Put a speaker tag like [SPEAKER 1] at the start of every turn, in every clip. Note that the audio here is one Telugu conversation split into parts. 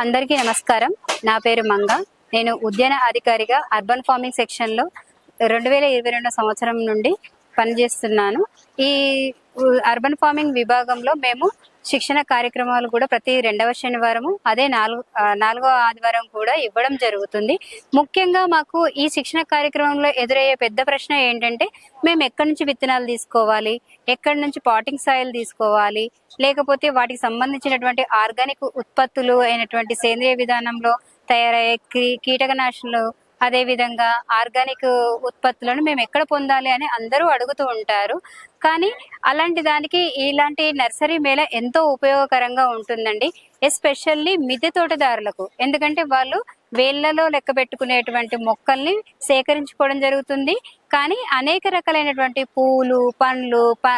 [SPEAKER 1] అందరికీ నమస్కారం. నా పేరు మంగ. నేను ఉద్యాన అధికారిగా అర్బన్ ఫార్మింగ్ సెక్షన్లో రెండు వేల ఇరవై రెండు సంవత్సరం నుండి పనిచేస్తున్నాను. ఈ అర్బన్ ఫార్మింగ్ విభాగంలో మేము శిక్షణ కార్యక్రమాలు కూడా ప్రతి రెండవ శనివారము అదే నాలుగు నాలుగో ఆదివారం కూడా ఇవ్వడం జరుగుతుంది. ముఖ్యంగా మాకు ఈ శిక్షణ కార్యక్రమంలో ఎదురయ్యే పెద్ద ప్రశ్న ఏంటంటే మేము ఎక్కడి నుంచి విత్తనాలు తీసుకోవాలి? ఎక్కడి నుంచి పాటింగ్ సాయిల్ తీసుకోవాలి? లేకపోతే వాటికి సంబంధించినటువంటి ఆర్గానిక్ ఉత్పత్తులు అయినటువంటి సేంద్రియ విధానంలో తయారయ్యే కీటకనాశనలు అదే విధంగా ఆర్గానిక్ ఉత్పత్తులను మేము ఎక్కడ పొందాలి అని అందరూ అడుగుతూ ఉంటారు. కానీ అలాంటి దానికి ఇలాంటి నర్సరీ మేళ ఎంతో ఉపయోగకరంగా ఉంటుందండి. ఎస్పెషల్లీ మిద్దె తోటదారులకు. ఎందుకంటే వాళ్ళు వేళ్ళలో లెక్క పెట్టుకునేటువంటి మొక్కల్ని సేకరించుకోవడం జరుగుతుంది. కానీ అనేక రకాలైనటువంటి పూలు పండ్లు ప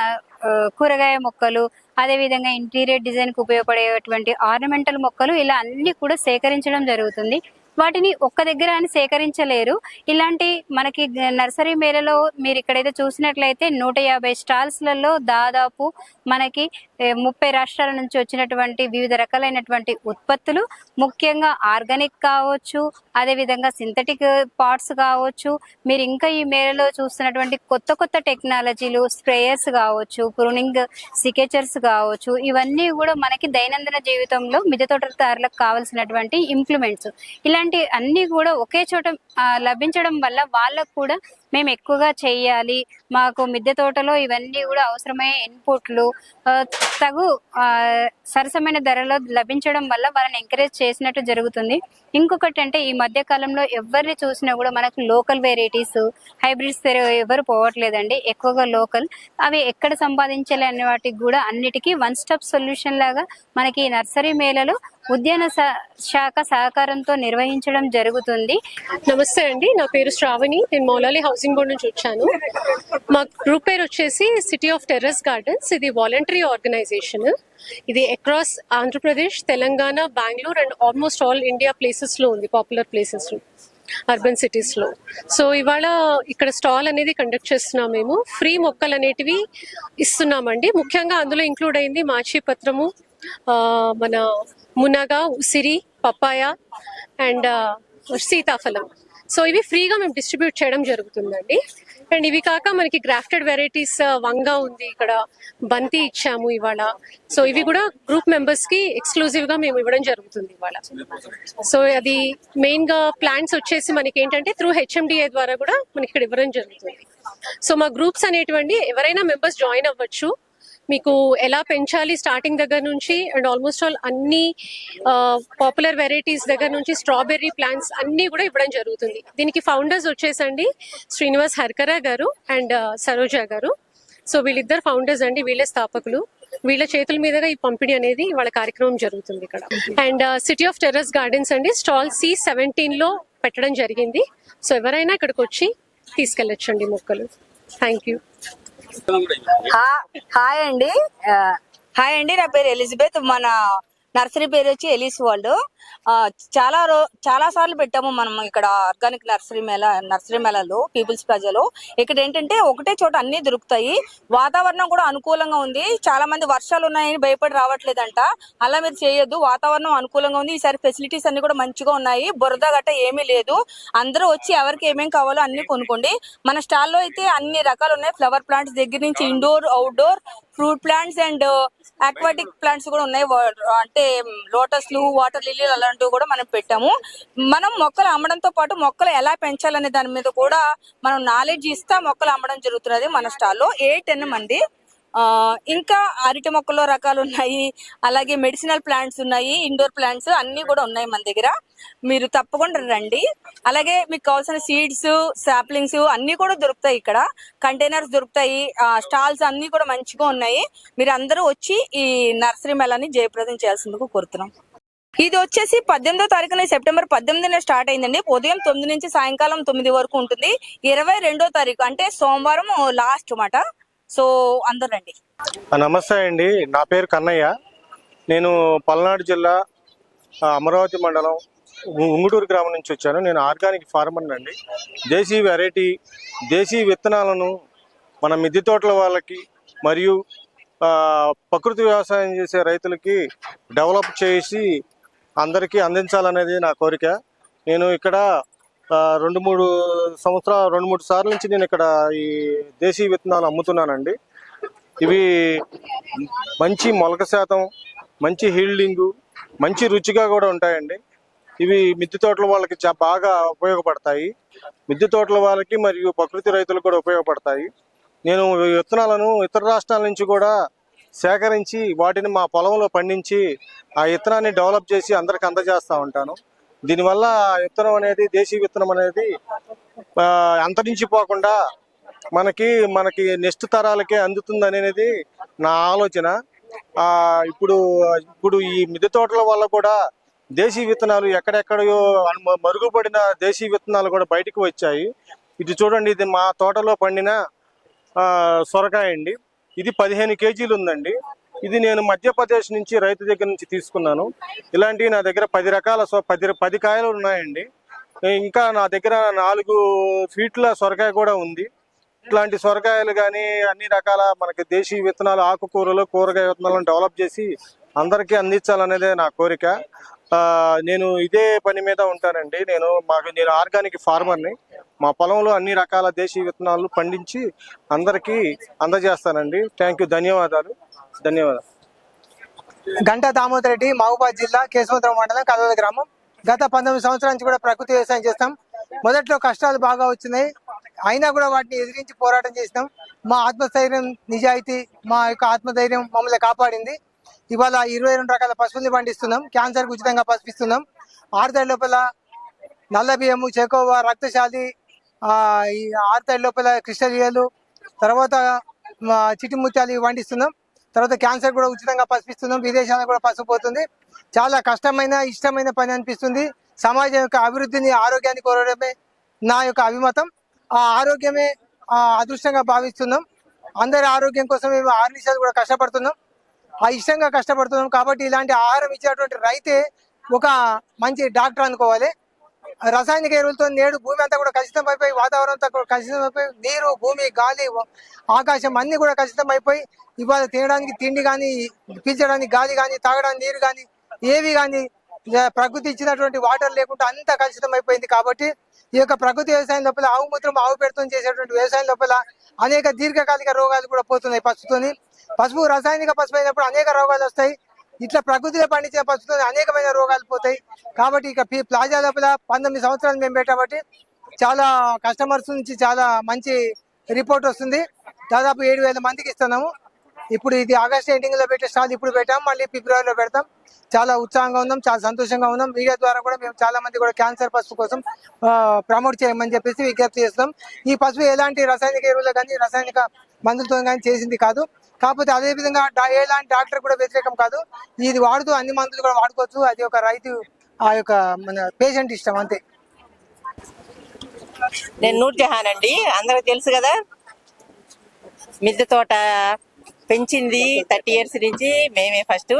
[SPEAKER 1] కూరగాయ మొక్కలు అదే విధంగా ఇంటీరియర్ డిజైన్కు ఉపయోగపడేటువంటి ఆర్నమెంటల్ మొక్కలు ఇలా అన్ని కూడా సేకరించడం జరుగుతుంది. వాటిని ఒక్క దగ్గర అని సేకరించలేరు. ఇలాంటి మనకి నర్సరీ మేళలో మీరు ఇక్కడైతే చూసినట్లయితే నూట యాభై స్టాల్స్లలో దాదాపు మనకి ముప్పై రాష్ట్రాల నుంచి వచ్చినటువంటి వివిధ రకాలైనటువంటి ఉత్పత్తులు ముఖ్యంగా ఆర్గానిక్ కావచ్చు అదే విధంగా సింథటిక్ పార్ట్స్ కావచ్చు మీరు ఇంకా ఈ మేళలో చూస్తున్నటువంటి కొత్త కొత్త టెక్నాలజీలు స్ప్రేయర్స్ కావచ్చు ప్రూనింగ్ సికేచర్స్ కావచ్చు ఇవన్నీ కూడా మనకి దైనందిన జీవితంలో మిద్దె తోటదారులకు కావాల్సినటువంటి ఇంప్లిమెంట్స్. ఇలా ఇలాంటి అన్ని కూడా ఒకే చోట ఆ, లభించడం వల్ల వాళ్ళకు కూడా మేము ఎక్కువగా చేయాలి. మాకు మిద్దె తోటలో ఇవన్నీ కూడా అవసరమయ్యే ఇన్పుట్లు. తగు ఆ, సరసమైన ధరలో లభించడం వల్ల వాళ్ళని ఎంకరేజ్ చేసినట్టు జరుగుతుంది. ఇంకొకటి అంటే ఈ మధ్య కాలంలో ఎవరిని చూసినా కూడా మనకు లోకల్ వెరైటీస్ హైబ్రిడ్స్ ఎవరు పోవట్లేదండి. ఎక్కువగా లోకల్. అవి ఎక్కడ సంపాదించాలి అనే వాటికి కూడా అన్నిటికీ వన్ స్టాప్ సొల్యూషన్ లాగా మనకి నర్సరీ మేళలో ఉద్యాన శాఖ సహకారంతో నిర్వహించడం జరుగుతుంది.
[SPEAKER 2] నమస్తే అండి. నా పేరు శ్రావణి. నేను మౌలాలి హౌసింగ్ బోర్డ్ నుంచి వచ్చాను. మా గ్రూప్ పేరు వచ్చేసి సిటీ ఆఫ్ టెర్రస్ గార్డెన్స్ ఇది వాలంటరీ ఆర్గనైజేషన్ ఇది across Andhra Pradesh Telangana Bengaluru and almost all India ప్లేసెస్లో ఉంది పాపులర్ ప్లేసెస్లో అర్బన్ సిటీస్లో. సో ఇవాళ ఇక్కడ స్టాల్ అనేది కండక్ట్ చేస్తున్నాం మేము. ఫ్రీ మొక్కలు అనేటివి ఇస్తున్నామండి. ముఖ్యంగా అందులో ఇంక్లూడ్ అయింది మాచిపత్రము మన మునగ ఉసిరి పపాయ అండ్ సీతాఫలం. సో ఇవి ఫ్రీగా మేము డిస్ట్రిబ్యూట్ చేయడం జరుగుతుందండి. అండ్ ఇవి కాక మనకి గ్రాఫ్టెడ్ వెరైటీస్ uh, వంగ ఉంది ఇక్కడ బంతి ఇచ్చాము ఇవాళ. సో ఇవి కూడా గ్రూప్ మెంబర్స్కి ఎక్స్క్లూజివ్గా మేము ఇవ్వడం జరుగుతుంది ఇవాళ. సో అది మెయిన్గా ప్లాన్స్ వచ్చేసి మనకి ఏంటంటే త్రూ హెచ్ఎండిఏ ద్వారా కూడా మనకి ఇక్కడ ఇవ్వడం జరుగుతుంది. సో మా గ్రూప్స్ అనేటువంటి ఎవరైనా మెంబర్స్ జాయిన్ అవ్వచ్చు. మీకు ఎలా పెంచాలి స్టార్టింగ్ దగ్గర నుంచి? అండ్ ఆల్మోస్ట్ ఆల్ అన్ని పాపులర్ వెరైటీస్ దగ్గర నుంచి స్ట్రాబెర్రీ ప్లాంట్స్ అన్నీ కూడా ఇవ్వడం జరుగుతుంది. దీనికి ఫౌండర్స్ వచ్చేసండి శ్రీనివాస్ హర్కరా గారు అండ్ సరోజ గారు. సో వీళ్ళిద్దరు ఫౌండర్స్ అండి వీళ్ళే స్థాపకులు. వీళ్ళ చేతుల మీదుగా ఈ పంపిణీ అనేది వాళ్ళ కార్యక్రమం జరుగుతుంది ఇక్కడ. And city of terrace gardens అండి స్టాల్ సి సెవెంటీన్లో పెట్టడం జరిగింది. సో ఎవరైనా ఇక్కడికి వచ్చి తీసుకెళ్ళొచ్చండి మొక్కలు. థ్యాంక్ యూ
[SPEAKER 3] హాయ్ అండి. హాయ్ అండి నా పేరు ఎలిజబెత్ మన నర్సరీ పేరు వచ్చి ఎలిస్ వరల్డ్. ఆ, చాలా రో చాలా సార్లు పెట్టాము మనం ఇక్కడ ఆర్గానిక్ నర్సరీ మేళ నర్సరీ మేళలో పీపుల్స్ ప్రజలు. ఇక్కడ ఏంటంటే ఒకటే చోట అన్ని దొరుకుతాయి. వాతావరణం కూడా అనుకూలంగా ఉంది. చాలా మంది వర్షాలు ఉన్నాయని భయపడి రావట్లేదంట. అలా మీరు చేయొద్దు. వాతావరణం అనుకూలంగా ఉంది. ఈసారి ఫెసిలిటీస్ అన్ని కూడా మంచిగా ఉన్నాయి. బురద గట్ట ఏమీ లేదు. అందరూ వచ్చి ఎవరికి ఏమేమి కావాలో అన్ని కొనుక్కోండి. మన స్టాల్లో అయితే అన్ని రకాలు ఉన్నాయి. ఫ్లవర్ ప్లాంట్స్ దగ్గర నుంచి indoor outdoor fruit plants and aquatic plants కూడా ఉన్నాయి. అంటే లోటస్లు వాటర్ లిల్లీలు అలాంటివి కూడా మనం పెట్టాము. మనం మొక్కలు అమ్మడంతో పాటు మొక్కలు ఎలా పెంచాలనే దాని మీద కూడా మనం నాలెడ్జ్ ఇస్తా మొక్కలు అమ్మడం జరుగుతున్నది మన స్టాల్లో. ఏ టెన్ మంది ఇంకా అరటి మొక్కల్లో రకాలు ఉన్నాయి అలాగే మెడిసినల్ ప్లాంట్స్ ఉన్నాయి ఇండోర్ ప్లాంట్స్ అన్ని కూడా ఉన్నాయి మన దగ్గర. మీరు తప్పకుండా రండి. అలాగే మీకు కావాల్సిన సీడ్స్ సాప్లింగ్స్ అన్ని కూడా దొరుకుతాయి ఇక్కడ. కంటైనర్స్ దొరుకుతాయి. స్టాల్స్ అన్ని కూడా మంచిగా ఉన్నాయి. మీరు అందరూ వచ్చి ఈ నర్సరీ మేళాని జయప్రదం చేయాల్సిందుకు కోరుతున్నాం. ఇది వచ్చేసి పద్దెనిమిదో తారీఖున సెప్టెంబర్ పద్దెనిమిదిన స్టార్ట్ అయిందండి. ఉదయం తొమ్మిది నుంచి సాయంకాలం తొమ్మిది వరకు ఉంటుంది. ఇరవై రెండో తారీఖు అంటే సోమవారం లాస్ట్ మాట. సో అందరు రండి
[SPEAKER 4] నమస్తే అండి. నా పేరు కన్నయ్య. నేను పల్నాడు జిల్లా అమరావతి మండలం ఉంగుటూరు గ్రామం నుంచి వచ్చాను. నేను ఆర్గానిక్ ఫార్మర్ అండి దేశీ వెరైటీ దేశీ విత్తనాలను మన మిద్దె తోటల వాళ్ళకి మరియు ప్రకృతి వ్యవసాయం చేసే రైతులకి డెవలప్ చేసి అందరికీ అందించాలనేది నా కోరిక. నేను ఇక్కడ రెండు మూడు సంవత్సరాలు రెండు మూడు సార్ల నుంచి నేను ఇక్కడ ఈ దేశీ విత్తనాలు అమ్ముతున్నానండి. ఇవి మంచి మొలక శాతం మంచి హీల్డింగు మంచి రుచిగా కూడా ఉంటాయండి. ఇవి మిద్దె తోటల వాళ్ళకి చా బాగా ఉపయోగపడతాయి. మిద్దె తోటల వాళ్ళకి మరియు ప్రకృతి రైతులకు కూడా ఉపయోగపడతాయి. నేను విత్తనాలను ఇతర రాష్ట్రాల నుంచి కూడా సేకరించి వాటిని మా పొలంలో పండించి ఆ విత్తనాన్ని డెవలప్ చేసి అందరికి అందజేస్తూ ఉంటాను. దీనివల్ల విత్తనం అనేది దేశీ విత్తనం అనేది అంతరించిపోకుండా మనకి మనకి నెక్స్ట్ తరాలకే అందుతుంది అనేది నా ఆలోచన. ఇప్పుడు ఇప్పుడు ఈ మిద్దె తోటల వల్ల కూడా దేశీ విత్తనాలు ఎక్కడెక్కడో మరుగుపడిన దేశీ విత్తనాలు కూడా బయటకు వచ్చాయి. ఇది చూడండి ఇది మా తోటలో పండిన సొరకాయ అండి ఇది పదిహేను కేజీలు ఉందండి. ఇది నేను మధ్యప్రదేశ్ నుంచి రైతు దగ్గర నుంచి తీసుకున్నాను. ఇలాంటివి నా దగ్గర పది రకాల సొ- పది పది కాయలు ఉన్నాయండి. ఇంకా నా దగ్గర నాలుగు ఫీట్ల సొరకాయ కూడా ఉంది. ఇట్లాంటి సొరకాయలు కానీ అన్ని రకాల మనకి దేశీ విత్తనాలు ఆకుకూరలు కూరగాయ విత్తనాలను డెవలప్ చేసి అందరికీ అందించాలనేదే నా కోరిక. నేను ఇదే పని మీద ఉంటానండి. నేను మాకు నేను ఆర్గానిక్ ఫార్మర్ని మా పొలంలో అన్ని రకాల దేశీ విత్తనాలు పండించి అందరికీ అందజేస్తానండి. Thank you. ధన్యవాదాలు. ధన్యవాదాలు.
[SPEAKER 5] గంటా దామోదర్ రెడ్డి మహబూబాద్ జిల్లా కేశవంతరం మండలం కదవ గ్రామం. గత పంతొమ్మిది సంవత్సరాల నుంచి కూడా ప్రకృతి వ్యవసాయం చేస్తాం. మొదట్లో కష్టాలు బాగా వచ్చినాయి. అయినా కూడా వాటిని ఎదిరించి పోరాటం చేసినాం. మా ఆత్మస్థైర్యం నిజాయితీ మా యొక్క ఆత్మధైర్యం మమ్మల్ని కాపాడింది. ఇవాళ ఇరవై రెండు రకాల పశువుల్ని పండిస్తున్నాం. క్యాన్సర్ ఉచితంగా పసిపిస్తున్నాం. ఆరుతడి లోపల నల్ల బియ్యము చెకోవా రక్తశాలి ఈ ఆరుతడి లోపల క్రిస్టలియలు తర్వాత మా చిటి ముత్యాలు తర్వాత క్యాన్సర్ కూడా ఉచితంగా పసిపిస్తున్నాం విదేశాలకు కూడా పసిపోతుంది. చాలా కష్టమైన ఇష్టమైన పని అనిపిస్తుంది. సమాజం యొక్క అభివృద్ధిని ఆరోగ్యాన్ని కోరడమే నా యొక్క అభిమతం. ఆ ఆరోగ్యమే అదృష్టంగా భావిస్తున్నాం. అందరి ఆరోగ్యం కోసం మేము ఆరు నిమిషాలు కూడా కష్టపడుతున్నాం. ఆ ఇష్టంగా కష్టపడుతున్నాం కాబట్టి ఇలాంటి ఆహారం ఇచ్చేటువంటి రైతే ఒక మంచి డాక్టర్ అనుకోవాలి. రసాయనిక ఎరువులతో నేడు భూమి అంతా కూడా కలుషితం అయిపోయి వాతావరణం అంతా కూడా కలుషితం అయిపోయి నీరు భూమి గాలి ఆకాశం అన్ని కూడా కలుషితం అయిపోయి ఇవాళ తినడానికి తిండి కానీ పీల్చడానికి గాలి కానీ తాగడానికి నీరు కానీ ఏవి కానీ ప్రకృతి ఇచ్చినటువంటి వాటర్ లేకుండా అంతా కలుషితం అయిపోయింది కాబట్టి ఈ యొక్క ప్రకృతి వ్యవసాయం లోపల ఆవు మూత్రం ఆవు పెడుతో చేసేటువంటి వ్యవసాయం లోపల అనేక దీర్ఘకాలిక రోగాలు కూడా పోతున్నాయి పసుపుతోని పసుపు రసాయనిక పసుపు అయినప్పుడు అనేక రోగాలు వస్తాయి. ఇట్లా ప్రకృతిలో పండించే పసుపుతో అనేకమైన రోగాలు పోతాయి. కాబట్టి ఇక ప్లాజా లోపల పంతొమ్మిది సంవత్సరాలు మేము పెట్టబట్టి చాలా కస్టమర్స్ నుంచి చాలా మంచి రిపోర్ట్ వస్తుంది. దాదాపు ఏడు వేల మందికి ఇస్తున్నాము. ఇప్పుడు ఇది ఆగస్ట్ ఎండింగ్లో పెట్టే స్టాల్ ఇప్పుడు పెట్టాం. మళ్ళీ ఫిబ్రవరిలో పెడతాం. చాలా ఉత్సాహంగా ఉన్నాం చాలా సంతోషంగా ఉన్నాం. మీడియా ద్వారా కూడా మేము చాలా మంది కూడా క్యాన్సర్ పసుపు కోసం ప్రమోట్ చేయమని చెప్పేసి విజ్ఞప్తి చేస్తాం ఈ పసుపు ఎలాంటి రసాయనిక ఎరువులు కానీ రసాయనిక మందులతో కానీ చేసింది కాదు. కాకపోతే అదే విధంగా ఎలాంటి డాక్టర్ కూడా వ్యతిరేకం కాదు. ఇది వాడుతూ అన్ని మందులు కూడా వాడుకోవచ్చు. అది ఒక రైతు ఆ యొక్క మన పేషెంట్ ఇష్టం అంతే.
[SPEAKER 6] నేను నూర్ జహాన్ అండి. అందరికి తెలుసు కదా? మిద్దె తోట పెంచింది థర్టీ ఇయర్స్ నుంచి మేమే ఫస్ట్.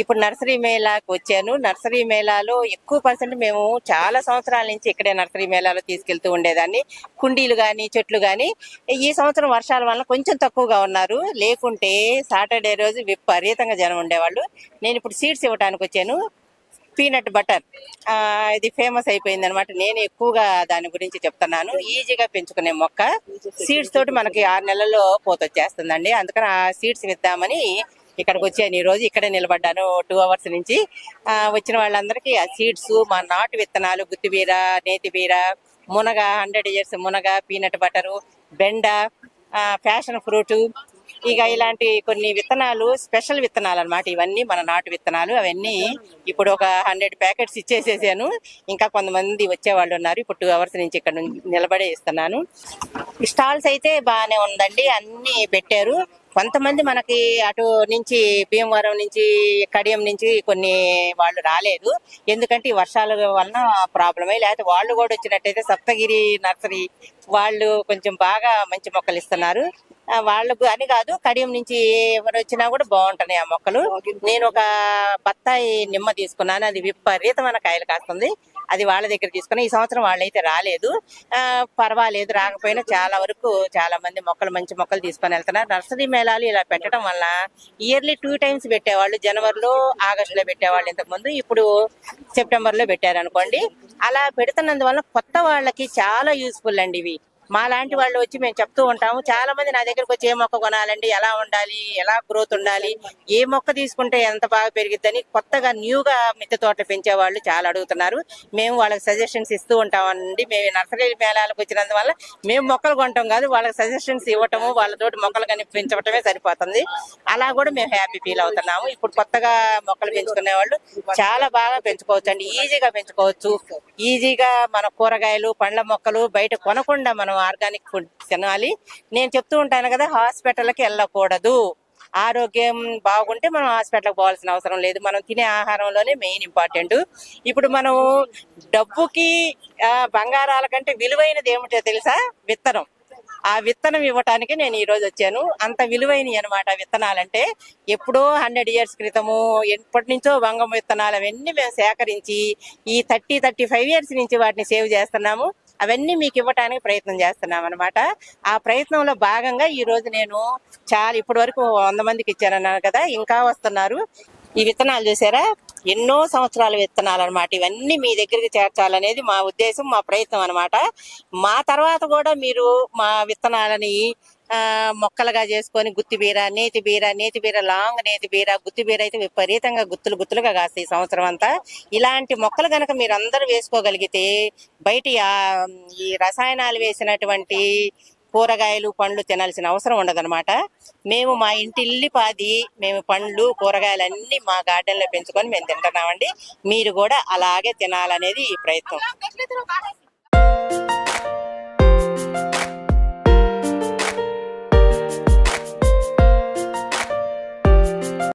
[SPEAKER 6] ఇప్పుడు నర్సరీ మేళాకు వచ్చాను. నర్సరీ మేళాలో ఎక్కువ పర్సెంట్ మేము చాలా సంవత్సరాల నుంచి ఇక్కడే నర్సరీ మేళాలో తీసుకెళ్తూ ఉండేదాన్ని. కుండీలు కానీ చెట్లు కానీ ఈ సంవత్సరం వర్షాల వల్ల కొంచెం తక్కువగా ఉన్నారు. లేకుంటే సాటర్డే రోజు విపరీతంగా జనం ఉండేవాళ్ళు. నేను ఇప్పుడు సీడ్స్ ఇవ్వడానికి వచ్చాను. పీనట్ బటర్ ఆ, ఇది ఫేమస్ అయిపోయింది అనమాట నేను ఎక్కువగా దాని గురించి చెప్తున్నాను. ఈజీగా పెంచుకునే మొక్క సీడ్స్ తోటి మనకి ఆరు నెలల్లో పోతొచ్చేస్తుందండి అందుకని ఆ సీడ్స్ ఇద్దామని ఇక్కడికి వచ్చాను. ఈరోజు రోజు ఇక్కడే నిలబడ్డాను టూ అవర్స్ నుంచి. ఆ, వచ్చిన వాళ్ళందరికీ ఆ సీడ్స్ మా నాటు విత్తనాలు గుత్తిబీర నేతిబీర మునగ హండ్రెడ్ ఇయర్స్ మునగ పీనట్ బటరు బెండ ఫ్యాషన్ ఫ్రూట్ ఇక ఇలాంటి కొన్ని విత్తనాలు స్పెషల్ విత్తనాలు అన్నమాట. ఇవన్నీ మన నాటు విత్తనాలు. అవన్నీ ఇప్పుడు ఒక హండ్రెడ్ ప్యాకెట్స్ ఇచ్చేసేసాను. ఇంకా కొంతమంది వచ్చేవాళ్ళు ఉన్నారు. ఇప్పుడు టూ అవర్స్ నుంచి ఇక్కడ నిలబడే ఇస్తున్నాను. స్టాల్స్ అయితే బాగానే ఉందండి. అన్ని పెట్టారు. కొంతమంది మనకి అటు నుంచి భీమవరం నుంచి కడియం నుంచి కొన్ని వాళ్ళు రాలేదు. ఎందుకంటే ఈ వర్షాల వలన ప్రాబ్లమే. లేకపోతే వాళ్ళు కూడా వచ్చినట్టయితే సప్తగిరి నర్సరీ వాళ్ళు కొంచెం బాగా మంచి మొక్కలు ఇస్తున్నారు. వాళ్ళకు అని కాదు కడియం నుంచి ఎవరు వచ్చినా కూడా బాగుంటున్నాయి ఆ మొక్కలు. నేను ఒక బత్తాయి నిమ్మ తీసుకున్నాను. అది విపరీతమైన కాయలు కాస్తుంది. అది వాళ్ళ దగ్గర తీసుకుని ఈ సంవత్సరం వాళ్ళైతే రాలేదు. ఆ, పర్వాలేదు రాకపోయినా చాలా వరకు చాలా మంది మొక్కలు మంచి మొక్కలు తీసుకొని వెళ్తున్నారు. నర్సరీ మేళాలు ఇలా పెట్టడం వల్ల ఇయర్లీ టూ టైమ్స్ పెట్టేవాళ్ళు. జనవరిలో ఆగస్టులో పెట్టేవాళ్ళు ఇంతకు ముందు ఇప్పుడు సెప్టెంబర్లో పెట్టారు అనుకోండి అలా పెడుతున్నందువల్ల కొత్త వాళ్ళకి చాలా యూస్ఫుల్ అండి ఇవి. మా లాంటి వాళ్ళు వచ్చి మేము చెప్తూ ఉంటాము. చాలా మంది నా దగ్గరకు వచ్చి ఏ మొక్క కొనాలండి? ఎలా ఉండాలి? ఎలా గ్రోత్ ఉండాలి? ఏ మొక్క తీసుకుంటే ఎంత బాగా పెరిగిద్దని కొత్తగా న్యూగా మిద్దె తోటలు పెంచే వాళ్ళు చాలా అడుగుతున్నారు. మేము వాళ్ళకి సజెషన్స్ ఇస్తూ ఉంటామండి. మేము నర్సరీ మేళాలకు వచ్చినందువల్ల మేము మొక్కలు కొంటాం కాదు వాళ్ళకి సజెషన్స్ ఇవ్వటము వాళ్ళతోటి మొక్కలు కానీ పెంచడమే సరిపోతుంది. అలా కూడా మేము హ్యాపీ ఫీల్ అవుతున్నాము. ఇప్పుడు కొత్తగా మొక్కలు పెంచుకునే వాళ్ళు చాలా బాగా పెంచుకోవచ్చు అండి ఈజీగా పెంచుకోవచ్చు. ఈజీగా మన కూరగాయలు పండ్ల మొక్కలు బయట కొనకుండా మనం ఆర్గానిక్ ఫుడ్ తినాలి. నేను చెప్తూ ఉంటాను కదా హాస్పిటల్కి వెళ్ళకూడదు. ఆరోగ్యం బాగుంటే మనం హాస్పిటల్కి పోవాల్సిన అవసరం లేదు. మనం తినే ఆహారంలోనే మెయిన్ ఇంపార్టెంట్. ఇప్పుడు మనం డబ్బుకి బంగారాల కంటే విలువైనది ఏమిటో తెలుసా? విత్తనం. ఆ విత్తనం ఇవ్వటానికి నేను ఈ రోజు వచ్చాను. అంత విలువైనవి అనమాట విత్తనాలంటే. ఎప్పుడో హండ్రెడ్ ఇయర్స్ క్రితము ఎప్పటి నుంచో వంగం విత్తనాలు అవన్నీ మేము సేకరించి ఈ థర్టీ థర్టీ ఫైవ్ ఇయర్స్ నుంచి వాటిని సేవ్ చేస్తున్నాము. అవన్నీ మీకు ఇవ్వటానికి ప్రయత్నం చేస్తున్నాం అనమాట ఆ ప్రయత్నంలో భాగంగా ఈ రోజు నేను చాలా ఇప్పటి వరకు వంద మందికి ఇచ్చానన్నాను కదా ఇంకా వస్తున్నారు. ఈ విత్తనాలు చూసారా? ఎన్నో సంవత్సరాల విత్తనాలు అనమాట ఇవన్నీ మీ దగ్గరికి చేర్చాలనేది మా ఉద్దేశం మా ప్రయత్నం అనమాట మా తర్వాత కూడా మీరు మా విత్తనాలని మొక్కలుగా చేసుకొని గుత్తి బీర నేతి బీర నేతి బీర లాంగ్ నేతి బీర గుత్తి బీర అయితే విపరీతంగా గుత్తులు గుత్తులుగా కాస్తాయి ఈ సంవత్సరం అంతా. ఇలాంటి మొక్కలు కనుక మీరు అందరూ వేసుకోగలిగితే బయట ఈ రసాయనాలు వేసినటువంటి కూరగాయలు పండ్లు తినాల్సిన అవసరం ఉండదన్నమాట. మేము మా ఇంటి ఇల్లిపాది మేము పండ్లు కూరగాయలు అన్ని మా గార్డెన్లో పెంచుకొని మేము తింటున్నామండి. మీరు కూడా అలాగే తినాలనేది ఈ ప్రయత్నం.